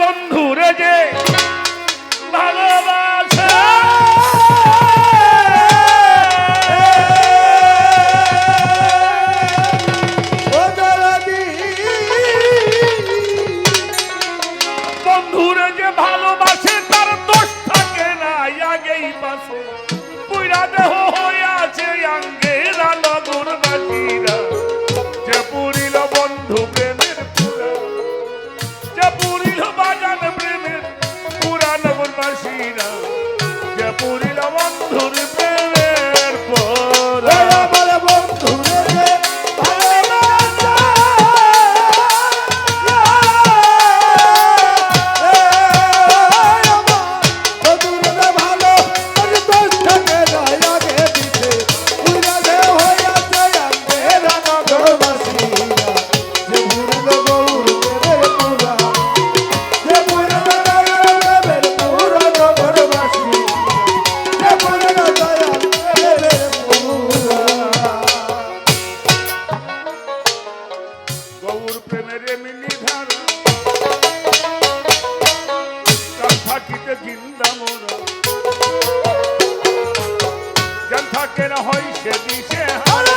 বন্ধু রে যে। ভালো গৌর প্রেমের মিলি ধারা থাকিতে জিন্দা মোরা। যেন থাকে না হয় সে দিশে হারা।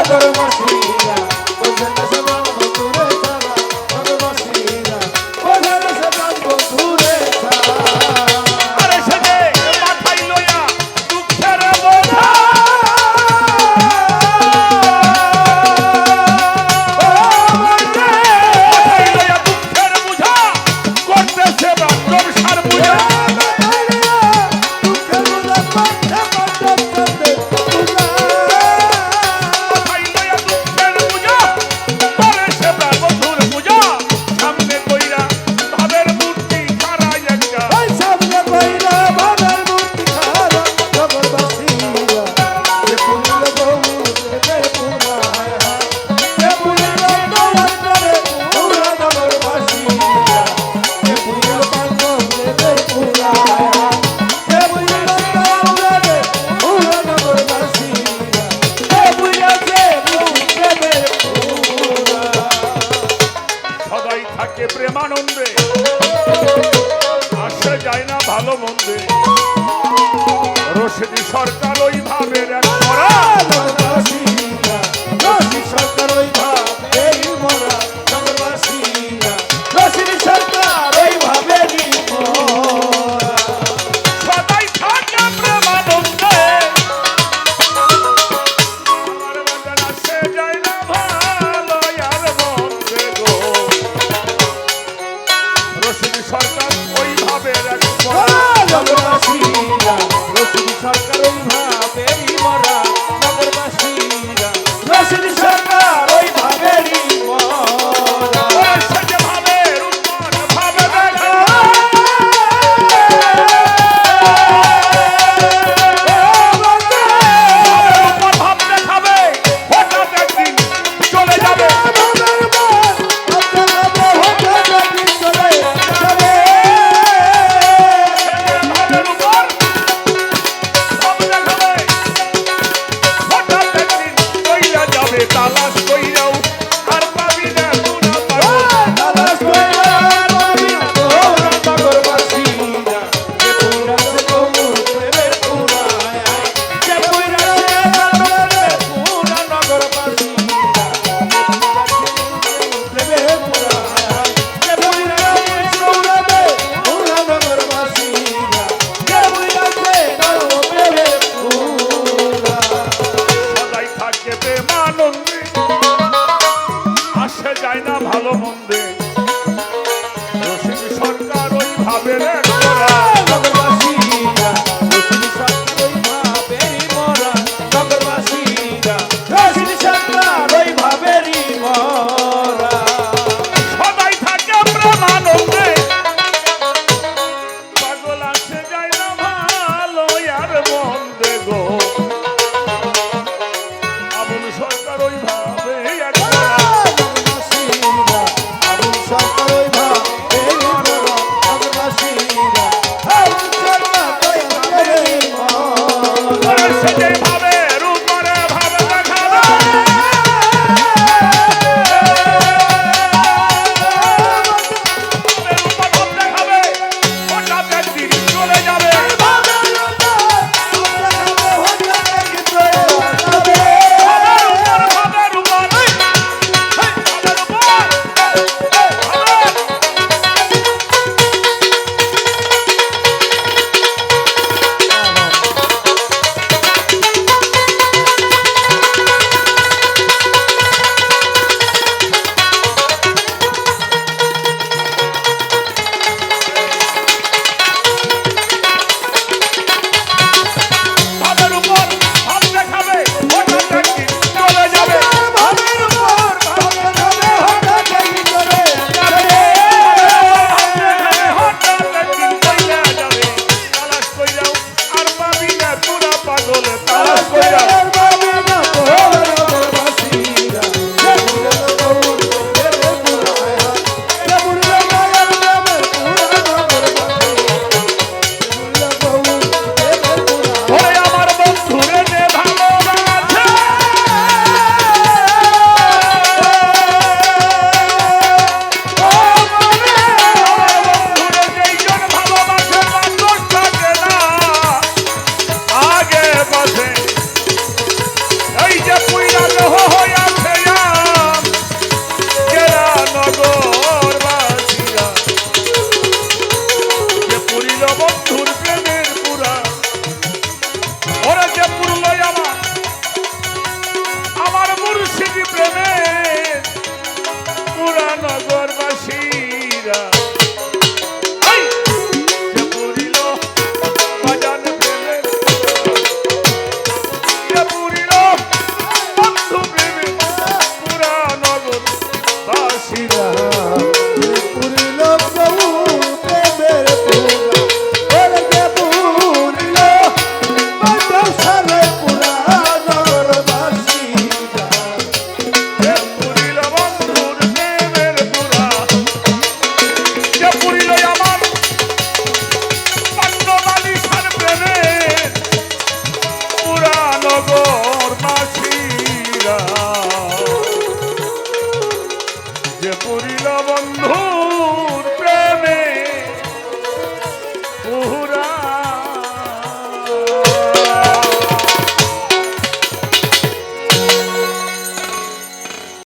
সাগর মাসি। করতে যায় না ভালো মন্দির রশিদি সরকার ওইভাবে তালাশ কইরাও